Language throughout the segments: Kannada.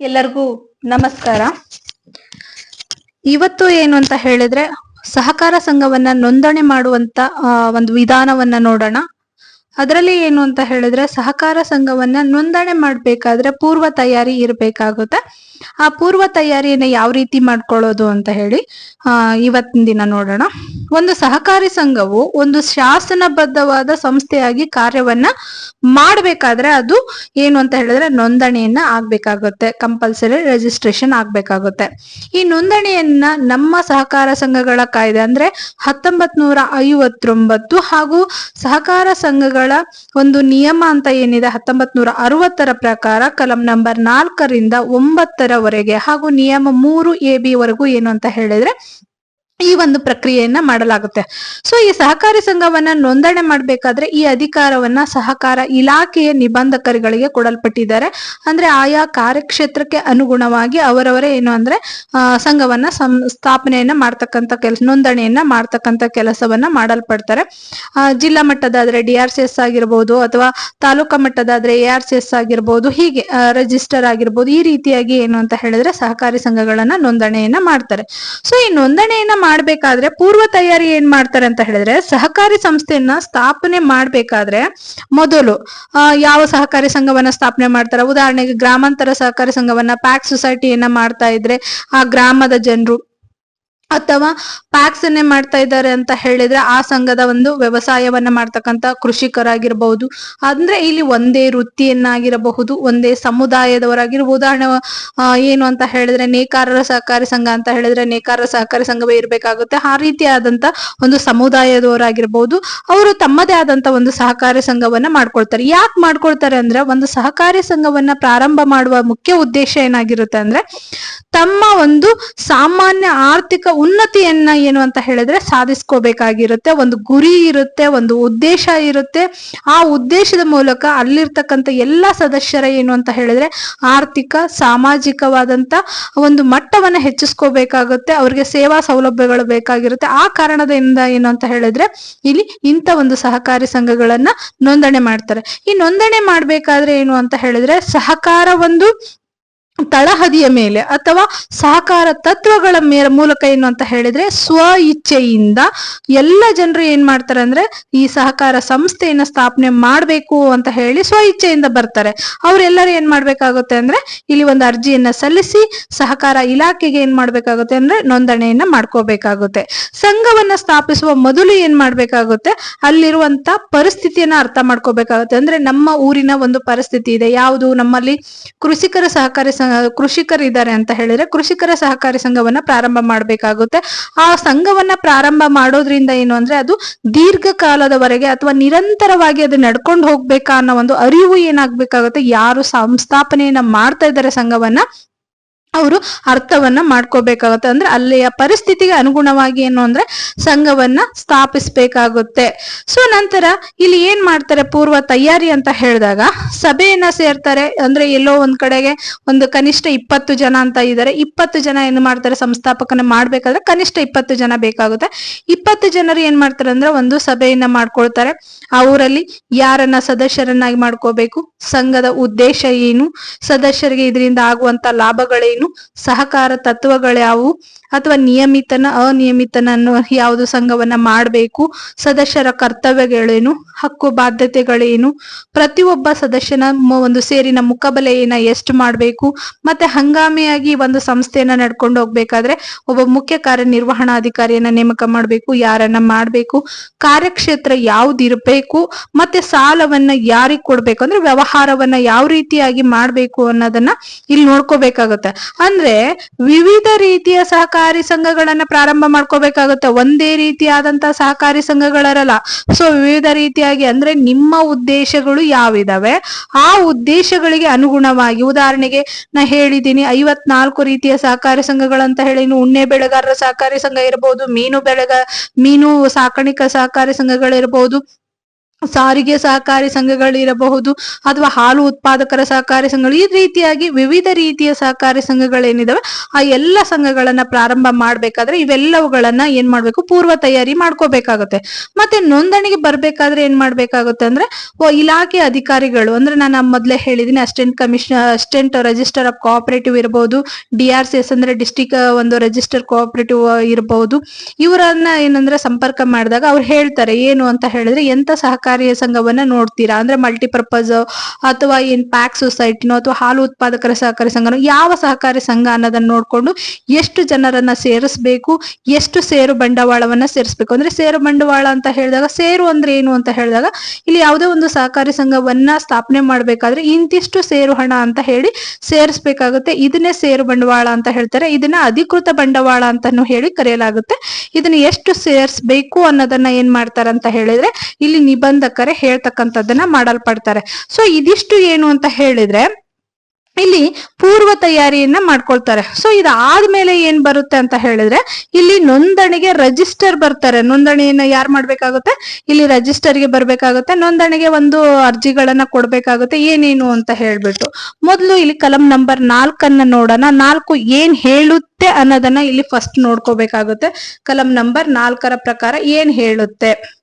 ಎಲ್ಲರಿಗೂ ನಮಸ್ಕಾರ. ಇವತ್ತು ಏನು ಅಂತ ಹೇಳಿದ್ರೆ ಸಹಕಾರ ಸಂಘವನ್ನ ನೋಂದಣಿ ಮಾಡುವಂತ ಒಂದು ವಿಧಾನವನ್ನ ನೋಡೋಣ. ಅದರಲ್ಲಿ ಏನು ಅಂತ ಹೇಳಿದ್ರೆ ಸಹಕಾರ ಸಂಘವನ್ನ ನೋಂದಣಿ ಮಾಡ್ಬೇಕಾದ್ರೆ ಪೂರ್ವ ತಯಾರಿ ಇರಬೇಕಾಗುತ್ತೆ. ಆ ಪೂರ್ವ ತಯಾರಿಯನ್ನ ಯಾವ ರೀತಿ ಮಾಡ್ಕೊಳ್ಳೋದು ಅಂತ ಹೇಳಿ, ಆ, ಇವತ್ತಿನ ದಿನ ನೋಡೋಣ. ಒಂದು ಸಹಕಾರಿ ಸಂಘವು ಒಂದು ಶಾಸನಬದ್ಧವಾದ ಸಂಸ್ಥೆಯಾಗಿ ಕಾರ್ಯವನ್ನ ಮಾಡ್ಬೇಕಾದ್ರೆ ಅದು ಏನು ಅಂತ ಹೇಳಿದ್ರೆ ನೋಂದಣಿಯನ್ನ ಆಗ್ಬೇಕಾಗುತ್ತೆ. Compulsory registration ಆಗ್ಬೇಕಾಗುತ್ತೆ. ಈ ನೋಂದಣಿಯನ್ನ ನಮ್ಮ ಸಹಕಾರ ಸಂಘಗಳ ಕಾಯ್ದೆ ಅಂದ್ರೆ ಹತ್ತೊಂಬತ್ ನೂರ ಐವತ್ತೊಂಬತ್ತು ಹಾಗೂ ಸಹಕಾರ ಸಂಘಗಳ ಒಂದು ನಿಯಮ ಅಂತ ಏನಿದೆ ಹತ್ತೊಂಬತ್ ನೂರ ಅರವತ್ತರ ಪ್ರಕಾರ ಕಲಂ ನಂಬರ್ ನಾಲ್ಕರಿಂದ ಒಂಬತ್ತರವರೆಗೆ ಹಾಗೂ ನಿಯಮ ಮೂರು ಎ ಬಿ ವರೆಗೂ ಏನು ಅಂತ ಹೇಳಿದ್ರೆ ಈ ಒಂದು ಪ್ರಕ್ರಿಯೆಯನ್ನ ಮಾಡಲಾಗುತ್ತೆ. ಸೊ ಈ ಸಹಕಾರಿ ಸಂಘವನ್ನ ನೋಂದಣಿ ಮಾಡಬೇಕಾದ್ರೆ ಈ ಅಧಿಕಾರವನ್ನ ಸಹಕಾರ ಇಲಾಖೆಯ ನಿಬಂಧಕರುಗಳಿಗೆ ಕೊಡಲ್ಪಟ್ಟಿದ್ದಾರೆ. ಅಂದ್ರೆ ಆಯಾ ಕಾರ್ಯಕ್ಷೇತ್ರಕ್ಕೆ ಅನುಗುಣವಾಗಿ ಅವರವರೇ ಏನು ಅಂದ್ರೆ ಸಂಘವನ್ನ ಸ್ಥಾಪನೆಯನ್ನ ಮಾಡ್ತಕ್ಕಂಥ ಕೆಲಸ ನೋಂದಣಿಯನ್ನ ಮಾಡ್ತಕ್ಕಂಥ ಕೆಲಸವನ್ನ ಮಾಡಲ್ಪಡ್ತಾರೆ. ಜಿಲ್ಲಾ ಮಟ್ಟದಾದ್ರೆ ಡಿ ಆರ್ ಸಿ ಎಸ್ ಆಗಿರ್ಬೋದು ಅಥವಾ ತಾಲೂಕಾ ಮಟ್ಟದಾದ್ರೆ ಎ ಆರ್ ಸಿ ಎಸ್ ಆಗಿರ್ಬೋದು, ಹೀಗೆ ರಿಜಿಸ್ಟರ್ ಆಗಿರ್ಬೋದು, ಈ ರೀತಿಯಾಗಿ ಏನು ಅಂತ ಹೇಳಿದ್ರೆ ಸಹಕಾರಿ ಸಂಘಗಳನ್ನ ನೋಂದಣಿಯನ್ನ ಮಾಡ್ತಾರೆ. ಸೊ ಈ ನೋಂದಣಿಯನ್ನ ಮಾಡ್ಬೇಕಾದ್ರೆ ಪೂರ್ವ ತಯಾರಿ ಏನ್ ಮಾಡ್ತಾರೆ ಅಂತ ಹೇಳಿದ್ರೆ ಸಹಕಾರಿ ಸಂಸ್ಥೆಯನ್ನ ಸ್ಥಾಪನೆ ಮಾಡ್ಬೇಕಾದ್ರೆ ಮೊದಲು ಯಾವ ಸಹಕಾರಿ ಸಂಘವನ್ನ ಸ್ಥಾಪನೆ ಮಾಡ್ತಾರೆ? ಉದಾಹರಣೆಗೆ ಗ್ರಾಮಾಂತರ ಸಹಕಾರಿ ಸಂಘವನ್ನ ಪ್ಯಾಕ್ ಸೊಸೈಟಿಯನ್ನ ಮಾಡ್ತಾ ಇದ್ರೆ ಆ ಗ್ರಾಮದ ಜನರು ಅಥವಾ ಪ್ಯಾಕ್ಸ್ ಅನ್ನೇ ಮಾಡ್ತಾ ಇದ್ದಾರೆ ಅಂತ ಹೇಳಿದ್ರೆ ಆ ಸಂಘದ ಒಂದು ವ್ಯವಸಾಯವನ್ನ ಮಾಡ್ತಕ್ಕಂತ ಕೃಷಿಕರಾಗಿರ್ಬಹುದು. ಅಂದ್ರೆ ಇಲ್ಲಿ ಒಂದೇ ವೃತ್ತಿಯನ್ನಾಗಿರಬಹುದು, ಒಂದೇ ಸಮುದಾಯದವರಾಗಿರಬಹುದು ಉದಾಹರಣೆ ಏನು ಅಂತ ಹೇಳಿದ್ರೆ ನೇಕಾರರ ಸಹಕಾರಿ ಸಂಘ ಅಂತ ಹೇಳಿದ್ರೆ ನೇಕಾರರ ಸಹಕಾರಿ ಸಂಘವೇ ಇರಬೇಕಾಗುತ್ತೆ. ಆ ರೀತಿಯಾದಂತ ಒಂದು ಸಮುದಾಯದವರಾಗಿರ್ಬಹುದು ಅವರು ತಮ್ಮದೇ ಆದಂತ ಒಂದು ಸಹಕಾರಿ ಸಂಘವನ್ನ ಮಾಡ್ಕೊಳ್ತಾರೆ. ಯಾಕೆ ಮಾಡ್ಕೊಳ್ತಾರೆ ಅಂದ್ರೆ ಒಂದು ಸಹಕಾರಿ ಸಂಘವನ್ನ ಪ್ರಾರಂಭ ಮಾಡುವ ಮುಖ್ಯ ಉದ್ದೇಶ ಏನಾಗಿರುತ್ತೆ ಅಂದ್ರೆ ತಮ್ಮ ಒಂದು ಸಾಮಾನ್ಯ ಆರ್ಥಿಕ ಉನ್ನತಿಯನ್ನ ಏನು ಅಂತ ಹೇಳಿದ್ರೆ ಸಾಧಿಸ್ಕೋಬೇಕಾಗಿರುತ್ತೆ, ಒಂದು ಗುರಿ ಇರುತ್ತೆ, ಒಂದು ಉದ್ದೇಶ ಇರುತ್ತೆ. ಆ ಉದ್ದೇಶದ ಮೂಲಕ ಅಲ್ಲಿರ್ತಕ್ಕಂಥ ಎಲ್ಲ ಸದಸ್ಯರ ಏನು ಅಂತ ಹೇಳಿದ್ರೆ ಆರ್ಥಿಕ ಸಾಮಾಜಿಕವಾದಂತ ಒಂದು ಮಟ್ಟವನ್ನ ಹೆಚ್ಚಿಸ್ಕೋಬೇಕಾಗುತ್ತೆ, ಅವ್ರಿಗೆ ಸೇವಾ ಸೌಲಭ್ಯಗಳು ಬೇಕಾಗಿರುತ್ತೆ. ಆ ಕಾರಣದಿಂದ ಏನು ಅಂತ ಹೇಳಿದ್ರೆ ಇಲ್ಲಿ ಇಂಥ ಒಂದು ಸಹಕಾರಿ ಸಂಘಗಳನ್ನ ನೋಂದಣಿ ಮಾಡ್ತಾರೆ. ಈ ನೋಂದಣಿ ಮಾಡ್ಬೇಕಾದ್ರೆ ಏನು ಅಂತ ಹೇಳಿದ್ರೆ ಸಹಕಾರ ಒಂದು ತಳಹದಿಯ ಮೇಲೆ ಅಥವಾ ಸಹಕಾರ ತತ್ವಗಳ ಮೇಲೆ ಮೂಲಕ ಏನು ಅಂತ ಹೇಳಿದ್ರೆ ಸ್ವ ಇಚ್ಛೆಯಿಂದ ಎಲ್ಲ ಜನರು ಏನ್ ಮಾಡ್ತಾರೆ ಅಂದ್ರೆ ಈ ಸಹಕಾರ ಸಂಸ್ಥೆಯನ್ನ ಸ್ಥಾಪನೆ ಮಾಡಬೇಕು ಅಂತ ಹೇಳಿ ಸ್ವ ಇಚ್ಛೆಯಿಂದ ಬರ್ತಾರೆ. ಅವರೆಲ್ಲರೂ ಏನ್ ಮಾಡ್ಬೇಕಾಗುತ್ತೆ ಅಂದ್ರೆ ಇಲ್ಲಿ ಒಂದು ಅರ್ಜಿಯನ್ನ ಸಲ್ಲಿಸಿ ಸಹಕಾರ ಇಲಾಖೆಗೆ ಏನ್ ಮಾಡ್ಬೇಕಾಗುತ್ತೆ ಅಂದ್ರೆ ನೋಂದಣಿಯನ್ನ ಮಾಡ್ಕೋಬೇಕಾಗುತ್ತೆ. ಸಂಘವನ್ನ ಸ್ಥಾಪಿಸುವ ಮೊದಲು ಏನ್ ಮಾಡ್ಬೇಕಾಗುತ್ತೆ ಅಲ್ಲಿರುವಂತ ಪರಿಸ್ಥಿತಿಯನ್ನ ಅರ್ಥ ಮಾಡ್ಕೋಬೇಕಾಗುತ್ತೆ. ಅಂದ್ರೆ ನಮ್ಮ ಊರಿನ ಒಂದು ಪರಿಸ್ಥಿತಿ ಇದೆ. ಯಾವುದು? ನಮ್ಮಲ್ಲಿ ಕೃಷಿಕರ ಸಹಕಾರಿ ಕೃಷಿಕರಿದ್ದಾರೆ ಅಂತ ಹೇಳಿದ್ರೆ ಕೃಷಿಕರ ಸಹಕಾರಿ ಸಂಘವನ್ನ ಪ್ರಾರಂಭ ಮಾಡಬೇಕಾಗುತ್ತೆ. ಆ ಸಂಘವನ್ನ ಪ್ರಾರಂಭ ಮಾಡೋದ್ರಿಂದ ಏನು ಅಂದ್ರೆ ಅದು ದೀರ್ಘಕಾಲದವರೆಗೆ ಅಥವಾ ನಿರಂತರವಾಗಿ ಅದು ನಡ್ಕೊಂಡು ಹೋಗ್ಬೇಕಾ ಅನ್ನೋ ಒಂದು ಅರಿವು ಏನಾಗ್ಬೇಕಾಗುತ್ತೆ. ಯಾರು ಸಂಸ್ಥಾಪನೆಯನ್ನ ಮಾಡ್ತಾ ಇದ್ದಾರೆ ಸಂಘವನ್ನ ಅವರು ಅರ್ಥವನ್ನ ಮಾಡ್ಕೋಬೇಕಾಗುತ್ತೆ. ಅಂದ್ರೆ ಅಲ್ಲಿಯ ಪರಿಸ್ಥಿತಿಗೆ ಅನುಗುಣವಾಗಿ ಏನು ಅಂದ್ರೆ ಸಂಘವನ್ನ ಸ್ಥಾಪಿಸ್ಬೇಕಾಗುತ್ತೆ. ಸೊ ನಂತರ ಇಲ್ಲಿ ಏನ್ ಮಾಡ್ತಾರೆ ಪೂರ್ವ ತಯಾರಿ ಅಂತ ಹೇಳಿದಾಗ, ಸಭೆಯನ್ನ ಸೇರ್ತಾರೆ. ಅಂದ್ರೆ ಎಲ್ಲೋ ಒಂದ್ ಕಡೆಗೆ ಒಂದು ಕನಿಷ್ಠ ಇಪ್ಪತ್ತು ಜನ ಅಂತ ಇದ್ದಾರೆ. ಇಪ್ಪತ್ತು ಜನ ಏನ್ ಮಾಡ್ತಾರೆ? ಸಂಸ್ಥಾಪಕನ ಮಾಡ್ಬೇಕಾದ್ರೆ ಕನಿಷ್ಠ ಇಪ್ಪತ್ತು ಜನ ಬೇಕಾಗುತ್ತೆ. ಇಪ್ಪತ್ತು ಜನರು ಏನ್ ಮಾಡ್ತಾರೆ ಅಂದ್ರೆ ಒಂದು ಸಭೆಯನ್ನ ಮಾಡ್ಕೊಳ್ತಾರೆ. ಆ ಊರಲ್ಲಿ ಯಾರನ್ನ ಸದಸ್ಯರನ್ನಾಗಿ ಮಾಡ್ಕೋಬೇಕು? ಸಂಘದ ಉದ್ದೇಶ ಏನು? ಸದಸ್ಯರಿಗೆ ಇದರಿಂದ ಆಗುವಂತ ಲಾಭಗಳೇನು? ಸಹಕಾರ ತತ್ವಗಳ್ಯಾವು ಅಥವಾ ನಿಯಮಿತನ, ಅನಿಯಮಿತನ ಅನ್ನೋ ಯಾವುದು ಸಂಘವನ್ನ ಮಾಡಬೇಕು, ಸದಸ್ಯರ ಕರ್ತವ್ಯಗಳೇನು, ಹಕ್ಕು ಬಾಧ್ಯತೆಗಳೇನು, ಪ್ರತಿಯೊಬ್ಬ ಸದಸ್ಯನ ಒಂದು ಸೇರಿನ ಮುಖಬಲೆಯನ್ನ ಎಷ್ಟು ಮಾಡಬೇಕು, ಮತ್ತೆ ಹಂಗಾಮಿಯಾಗಿ ಒಂದು ಸಂಸ್ಥೆಯನ್ನ ನಡ್ಕೊಂಡು ಹೋಗ್ಬೇಕಾದ್ರೆ ಒಬ್ಬ ಮುಖ್ಯ ಕಾರ್ಯನಿರ್ವಹಣಾಧಿಕಾರಿಯನ್ನ ನೇಮಕ ಮಾಡಬೇಕು, ಯಾರನ್ನ ಮಾಡಬೇಕು, ಕಾರ್ಯಕ್ಷೇತ್ರ ಯಾವ್ದಿರ್ಬೇಕು, ಮತ್ತೆ ಸಾಲವನ್ನ ಯಾರಿಗೆ ಕೊಡ್ಬೇಕು, ಅಂದ್ರೆ ವ್ಯವಹಾರವನ್ನ ಯಾವ ರೀತಿಯಾಗಿ ಮಾಡ್ಬೇಕು ಅನ್ನೋದನ್ನ ಇಲ್ಲಿ ನೋಡ್ಕೋಬೇಕಾಗುತ್ತೆ. ಅಂದ್ರೆ ವಿವಿಧ ರೀತಿಯ ಸಹಕಾರಿ ಸಂಘಗಳನ್ನ ಪ್ರಾರಂಭ ಮಾಡ್ಕೋಬೇಕಾಗುತ್ತೆ. ಒಂದೇ ರೀತಿಯಾದಂತ ಸಹಕಾರಿ ಸಂಘಗಳಿರಲ್ಲ. ಸೊ ವಿವಿಧ ರೀತಿಯಾಗಿ ಅಂದ್ರೆ ನಿಮ್ಮ ಉದ್ದೇಶಗಳು ಯಾವಿದಾವೆ? ಆ ಉದ್ದೇಶಗಳಿಗೆ ಅನುಗುಣವಾಗಿ ಉದಾಹರಣೆಗೆ ನಾ ಹೇಳಿದ್ದೀನಿ ಐವತ್ನಾಲ್ಕು ರೀತಿಯ ಸಹಕಾರಿ ಸಂಘಗಳಂತ ಹೇಳಿ ಉಣ್ಣೆ ಬೆಳೆಗಾರರ ಸಹಕಾರಿ ಸಂಘ ಇರಬಹುದು ಮೀನು ಬೆಳೆಗ, ಮೀನು ಸಾಕಾಣಿಕಾ ಸಹಕಾರಿ ಸಂಘಗಳಿರ್ಬಹುದು ಸಾರಿಗೆ ಸಹಕಾರಿ ಸಂಘಗಳಿರಬಹುದು ಅಥವಾ ಹಾಲು ಉತ್ಪಾದಕರ ಸಹಕಾರಿ ಸಂಘಗಳು, ಈ ರೀತಿಯಾಗಿ ವಿವಿಧ ರೀತಿಯ ಸಹಕಾರಿ ಸಂಘಗಳೇನಿದಾವೆ, ಆ ಎಲ್ಲ ಸಂಘಗಳನ್ನ ಪ್ರಾರಂಭ ಮಾಡ್ಬೇಕಾದ್ರೆ ಇವೆಲ್ಲವುಗಳನ್ನ ಏನ್ ಮಾಡ್ಬೇಕು, ಪೂರ್ವ ತಯಾರಿ ಮಾಡ್ಕೋಬೇಕಾಗುತ್ತೆ. ಮತ್ತೆ ನೋಂದಣಿಗೆ ಬರ್ಬೇಕಾದ್ರೆ ಏನ್ ಮಾಡ್ಬೇಕಾಗುತ್ತೆ ಅಂದ್ರೆ ಇಲಾಖೆ ಅಧಿಕಾರಿಗಳು, ಅಂದ್ರೆ ನಾನು ಮೊದ್ಲೇ ಹೇಳಿದೀನಿ, assistant commissioner assistant register of cooperative ಇರಬಹುದು, ಡಿ ಆರ್ ಸಿ ಎಸ್ ಅಂದ್ರೆ ಡಿಸ್ಟಿಕ್ ಒಂದು ರಿಜಿಸ್ಟರ್ ಕೋಆಪರೇಟಿವ್ ಇರಬಹುದು. ಇವರನ್ನ ಏನಂದ್ರೆ ಸಂಪರ್ಕ ಮಾಡಿದಾಗ ಅವ್ರು ಹೇಳ್ತಾರೆ, ಏನು ಅಂತ ಹೇಳಿದ್ರೆ, ಎಂತ ಸಹಕಾರಿ ಸಂಘವನ್ನ ನೋಡ್ತೀರಾ? ಅಂದ್ರೆ ಮಲ್ಟಿಪರ್ಪಸ್ ಅಥವಾ ಏನ್ ಪ್ಯಾಕ್ ಸೊಸೈಟಿನೋ ಅಥವಾ ಹಾಲು ಉತ್ಪಾದಕರ ಸಹಕಾರಿ ಸಂಘನೋ, ಯಾವ ಸಹಕಾರಿ ಸಂಘ ಅನ್ನೋದನ್ನ ನೋಡ್ಕೊಂಡು ಎಷ್ಟು ಜನರನ್ನ ಸೇರಿಸ್ಬೇಕು, ಎಷ್ಟು ಸೇರು ಬಂಡವಾಳವನ್ನ ಸೇರಿಸ್ಬೇಕು. ಅಂದ್ರೆ ಸೇರು ಬಂಡವಾಳ ಅಂತ ಹೇಳಿದಾಗ, ಸೇರು ಅಂದ್ರೆ ಏನು ಅಂತ ಹೇಳಿದಾಗ, ಇಲ್ಲಿ ಯಾವುದೇ ಒಂದು ಸಹಕಾರಿ ಸಂಘವನ್ನ ಸ್ಥಾಪನೆ ಮಾಡ್ಬೇಕಾದ್ರೆ ಇಂತಿಷ್ಟು ಸೇರು ಹಣ ಅಂತ ಹೇಳಿ ಸೇರಿಸಬೇಕಾಗುತ್ತೆ. ಇದನ್ನೇ ಸೇರು ಬಂಡವಾಳ ಅಂತ ಹೇಳ್ತಾರೆ. ಇದನ್ನ ಅಧಿಕೃತ ಬಂಡವಾಳ ಅಂತಾನು ಹೇಳಿ ಕರೆಯಲಾಗುತ್ತೆ. ಇದನ್ನ ಎಷ್ಟು ಸೇರಿಸ್ಬೇಕು ಅನ್ನೋದನ್ನ ಏನ್ ಮಾಡ್ತಾರೆ ಅಂತ ಹೇಳಿದ್ರೆ, ಇಲ್ಲಿ ನಿಬಂಧಕರೇ ಹೇಳ್ತಕ್ಕಂಥದ್ದನ್ನ ಮಾಡಲ್ಪಡ್ತಾರೆ. ಸೊ ಇದಿಷ್ಟು ಏನು ಅಂತ ಹೇಳಿದ್ರೆ, ಇಲ್ಲಿ ಪೂರ್ವ ತಯಾರಿಯನ್ನ ಮಾಡ್ಕೊಳ್ತಾರೆ. ಸೊ ಇದಾದ್ಮೇಲೆ ಏನ್ ಬರುತ್ತೆ ಅಂತ ಹೇಳಿದ್ರೆ, ಇಲ್ಲಿ ನೋಂದಣಿಗೆ ರಿಜಿಸ್ಟರ್ ಬರ್ತಾರೆ. ನೋಂದಣಿಯನ್ನ ಯಾರ್ ಮಾಡ್ಬೇಕಾಗುತ್ತೆ? ಇಲ್ಲಿ ರಿಜಿಸ್ಟರ್ಗೆ ಬರ್ಬೇಕಾಗುತ್ತೆ. ನೋಂದಣಿಗೆ ಒಂದು ಅರ್ಜಿಗಳನ್ನ ಕೊಡ್ಬೇಕಾಗುತ್ತೆ. ಏನೇನು ಅಂತ ಹೇಳ್ಬಿಟ್ಟು. ಮೊದಲು ಇಲ್ಲಿ ಕಲಂ ನಂಬರ್ ನಾಲ್ಕನ್ನ ನೋಡೋಣ. ನಾಲ್ಕು ಏನ್ ಹೇಳುತ್ತೆ ಅನ್ನೋದನ್ನ ಇಲ್ಲಿ ಫಸ್ಟ್ ನೋಡ್ಕೋಬೇಕಾಗುತ್ತೆ. ಕಲಂ ನಂಬರ್ ನಾಲ್ಕರ ಪ್ರಕಾರ ಏನ್ ಹೇಳುತ್ತೆ?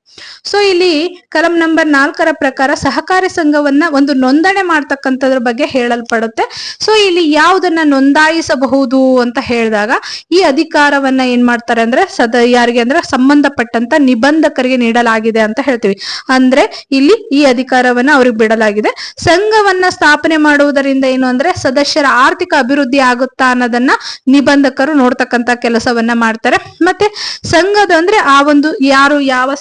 ಸೊ ಇಲ್ಲಿ ಕಲಂ ನಂಬರ್ ನಾಲ್ಕರ ಪ್ರಕಾರ ಸಹಕಾರಿ ಸಂಘವನ್ನ ಒಂದು ನೋಂದಣಿ ಮಾಡ್ತಕ್ಕಂಥದ್ರ ಬಗ್ಗೆ ಹೇಳಲ್ಪಡುತ್ತೆ. ಸೊ ಇಲ್ಲಿ ಯಾವುದನ್ನ ನೋಂದಾಯಿಸಬಹುದು ಅಂತ ಹೇಳಿದಾಗ ಈ ಅಧಿಕಾರವನ್ನ ಏನ್ ಮಾಡ್ತಾರೆ ಅಂದ್ರೆ ಸದ ಯಾರಿಗೆ ಅಂದ್ರೆ ಸಂಬಂಧಪಟ್ಟಂತ ನಿಬಂಧಕರಿಗೆ ನೀಡಲಾಗಿದೆ ಅಂತ ಹೇಳ್ತೀವಿ. ಅಂದ್ರೆ ಇಲ್ಲಿ ಈ ಅಧಿಕಾರವನ್ನ ಅವ್ರಿಗೆ ಬಿಡಲಾಗಿದೆ. ಸಂಘವನ್ನ ಸ್ಥಾಪನೆ ಮಾಡುವುದರಿಂದ ಏನು ಅಂದ್ರೆ ಸದಸ್ಯರ ಆರ್ಥಿಕ ಅಭಿವೃದ್ಧಿ ಆಗುತ್ತಾ ಅನ್ನೋದನ್ನ ನಿಬಂಧಕರು ನೋಡ್ತಕ್ಕಂತ ಕೆಲಸವನ್ನ ಮಾಡ್ತಾರೆ. ಮತ್ತೆ ಸಂಘದ ಅಂದ್ರೆ ಆ ಒಂದು ಯಾರು ಯಾವ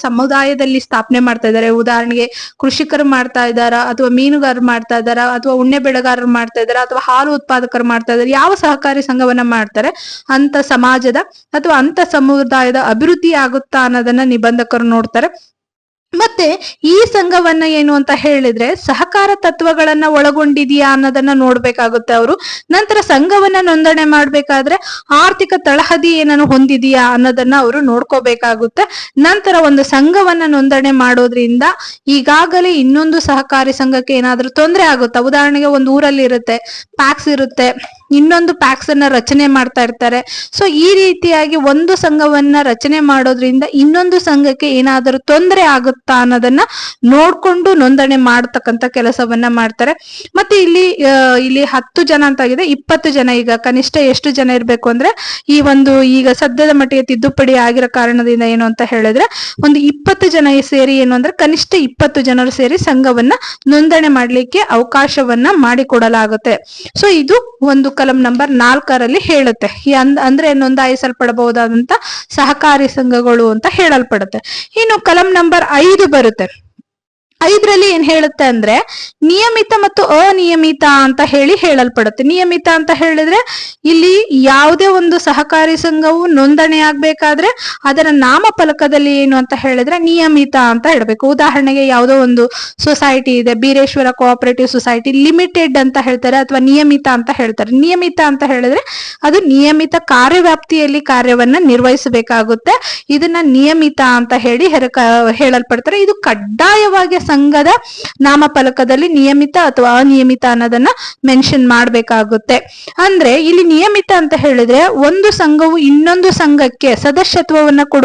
ಸಮುದಾಯದಲ್ಲಿ ಸ್ಥಾಪನೆ ಮಾಡ್ತಾ ಇದ್ದಾರೆ. ಉದಾಹರಣೆಗೆ ಕೃಷಿಕರು ಮಾಡ್ತಾ ಇದ್ದಾರ, ಅಥವಾ ಮೀನುಗಾರರು ಮಾಡ್ತಾ ಇದ್ದಾರ, ಅಥವಾ ಉಣ್ಣೆ ಬೆಳೆಗಾರರು ಮಾಡ್ತಾ ಇದಾರ ಅಥವಾ ಹಾಲು ಉತ್ಪಾದಕರು ಮಾಡ್ತಾ ಇದ್ದಾರೆ. ಯಾವ ಸಹಕಾರಿ ಸಂಘವನ್ನ ಮಾಡ್ತಾರೆ? ಅಂತ ಸಮಾಜದ ಅಥವಾ ಅಂತ ಸಮುದಾಯದ ಅಭಿವೃದ್ಧಿ ಆಗುತ್ತಾ ಅನ್ನೋದನ್ನ ನಿಬಂಧಕರು ನೋಡ್ತಾರೆ. ಮತ್ತೆ ಈ ಸಂಘವನ್ನ ಏನು ಅಂತ ಹೇಳಿದ್ರೆ ಸಹಕಾರ ತತ್ವಗಳನ್ನ ಒಳಗೊಂಡಿದೆಯಾ ಅನ್ನೋದನ್ನ ನೋಡ್ಬೇಕಾಗುತ್ತೆ ಅವರು. ನಂತರ ಸಂಘವನ್ನ ನೋಂದಣಿ ಮಾಡ್ಬೇಕಾದ್ರೆ ಆರ್ಥಿಕ ತಳಹದಿ ಏನನ್ನು ಹೊಂದಿದೆಯಾ ಅನ್ನೋದನ್ನ ಅವರು ನೋಡ್ಕೋಬೇಕಾಗುತ್ತೆ. ನಂತರ ಒಂದು ಸಂಘವನ್ನ ನೋಂದಣಿ ಮಾಡೋದ್ರಿಂದ ಈಗಾಗಲೇ ಇನ್ನೊಂದು ಸಹಕಾರಿ ಸಂಘಕ್ಕೆ ಏನಾದ್ರೂ ತೊಂದರೆ ಆಗುತ್ತಾ? ಉದಾಹರಣೆಗೆ ಒಂದು ಊರಲ್ಲಿ ಇರುತ್ತೆ ಪ್ಯಾಕ್ಸ್ ಇರುತ್ತೆ. ಇನ್ನೊಂದು ಪ್ಯಾಕ್ಸ್ ಅನ್ನ ರಚನೆ ಮಾಡ್ತಾ ಇರ್ತಾರೆ. ಸೊ ಈ ರೀತಿಯಾಗಿ ಒಂದು ಸಂಘವನ್ನ ರಚನೆ ಮಾಡೋದ್ರಿಂದ ಇನ್ನೊಂದು ಸಂಘಕ್ಕೆ ಏನಾದರೂ ತೊಂದರೆ ಆಗುತ್ತಾ ಅನ್ನೋದನ್ನ ನೋಡ್ಕೊಂಡು ನೋಂದಣಿ ಮಾಡ್ತಕ್ಕಂತ ಕೆಲಸವನ್ನ ಮಾಡ್ತಾರೆ. ಮತ್ತೆ ಇಲ್ಲಿ ಇಲ್ಲಿ ಹತ್ತು ಜನ ಅಂತ ಆಗಿದೆ ಇಪ್ಪತ್ತು ಜನ ಈಗ, ಕನಿಷ್ಠ ಎಷ್ಟು ಜನ ಇರ್ಬೇಕು ಅಂದ್ರೆ ಈ ಒಂದು ಈಗ ಸದ್ಯದ ಮಟ್ಟಿಗೆ ತಿದ್ದುಪಡಿ ಆಗಿರೋ ಕಾರಣದಿಂದ ಏನು ಅಂತ ಹೇಳಿದ್ರೆ ಒಂದು ಇಪ್ಪತ್ತು ಜನ ಸೇರಿ ಏನು ಅಂದ್ರೆ ಕನಿಷ್ಠ ಇಪ್ಪತ್ತು ಜನರು ಸೇರಿ ಸಂಘವನ್ನ ನೋಂದಣಿ ಮಾಡ್ಲಿಕ್ಕೆ ಅವಕಾಶವನ್ನ ಮಾಡಿಕೊಡಲಾಗುತ್ತೆ. ಸೊ ಇದು ಒಂದು ಕಲಂ ನಂಬರ್ ನಾಲ್ಕರಲ್ಲಿ ಹೇಳುತ್ತೆ. ಅಂದ್ರೆ ನೋಂದಾಯಿಸಲ್ಪಡಬಹುದಾದಂತ ಸಹಕಾರಿ ಸಂಘಗಳು ಅಂತ ಹೇಳಲ್ಪಡುತ್ತೆ. ಇನ್ನು ಕಲಂ ನಂಬರ್ ಐದು ಬರುತ್ತೆ. ಐದರಲ್ಲಿ ಏನ್ ಹೇಳುತ್ತೆ ಅಂದ್ರೆ ನಿಯಮಿತ ಮತ್ತು ಅನಿಯಮಿತ ಅಂತ ಹೇಳಿ ಹೇಳಲ್ಪಡುತ್ತೆ. ನಿಯಮಿತ ಅಂತ ಹೇಳಿದ್ರೆ ಇಲ್ಲಿ ಯಾವುದೇ ಒಂದು ಸಹಕಾರಿ ಸಂಘವು ನೋಂದಣಿ ಆಗ್ಬೇಕಾದ್ರೆ ಅದರ ನಾಮಫಲಕದಲ್ಲಿ ಏನು ಅಂತ ಹೇಳಿದ್ರೆ ನಿಯಮಿತ ಅಂತ ಹೇಳ್ಬೇಕು. ಉದಾಹರಣೆಗೆ ಯಾವುದೋ ಒಂದು ಸೊಸೈಟಿ ಇದೆ, ಬೀರೇಶ್ವರ ಕೋಆಪರೇಟಿವ್ ಸೊಸೈಟಿ, ಲಿಮಿಟೆಡ್ ಅಂತ ಹೇಳ್ತಾರೆ ಅಥವಾ ನಿಯಮಿತ ಅಂತ ಹೇಳ್ತಾರೆ. ನಿಯಮಿತ ಅಂತ ಹೇಳಿದ್ರೆ ಅದು ನಿಯಮಿತ ಕಾರ್ಯವ್ಯಾಪ್ತಿಯಲ್ಲಿ ಕಾರ್ಯವನ್ನ ನಿರ್ವಹಿಸಬೇಕಾಗುತ್ತೆ. ಇದನ್ನ ನಿಯಮಿತ ಅಂತ ಹೇಳಿ ಹೇಳಲ್ಪಡ್ತಾರೆ. ಇದು ಕಡ್ಡಾಯವಾಗಿ ಸಂಘದ ನಾಮಫಲಕದಲ್ಲಿ ನಿಯಮಿತ ಅಥವಾ ಅನಿಯಮಿತ ಅನ್ನೋದನ್ನ ಮೆನ್ಷನ್ ಮಾಡ್ಬೇಕಾಗುತ್ತೆ. ಅಂದ್ರೆ ಇಲ್ಲಿ ನಿಯಮಿತ ಅಂತ ಹೇಳಿದ್ರೆ ಒಂದು ಸಂಘವು ಇನ್ನೊಂದು ಸಂಘಕ್ಕೆ ಸದಸ್ಯತ್ವವನ್ನ ಕೊಡುವ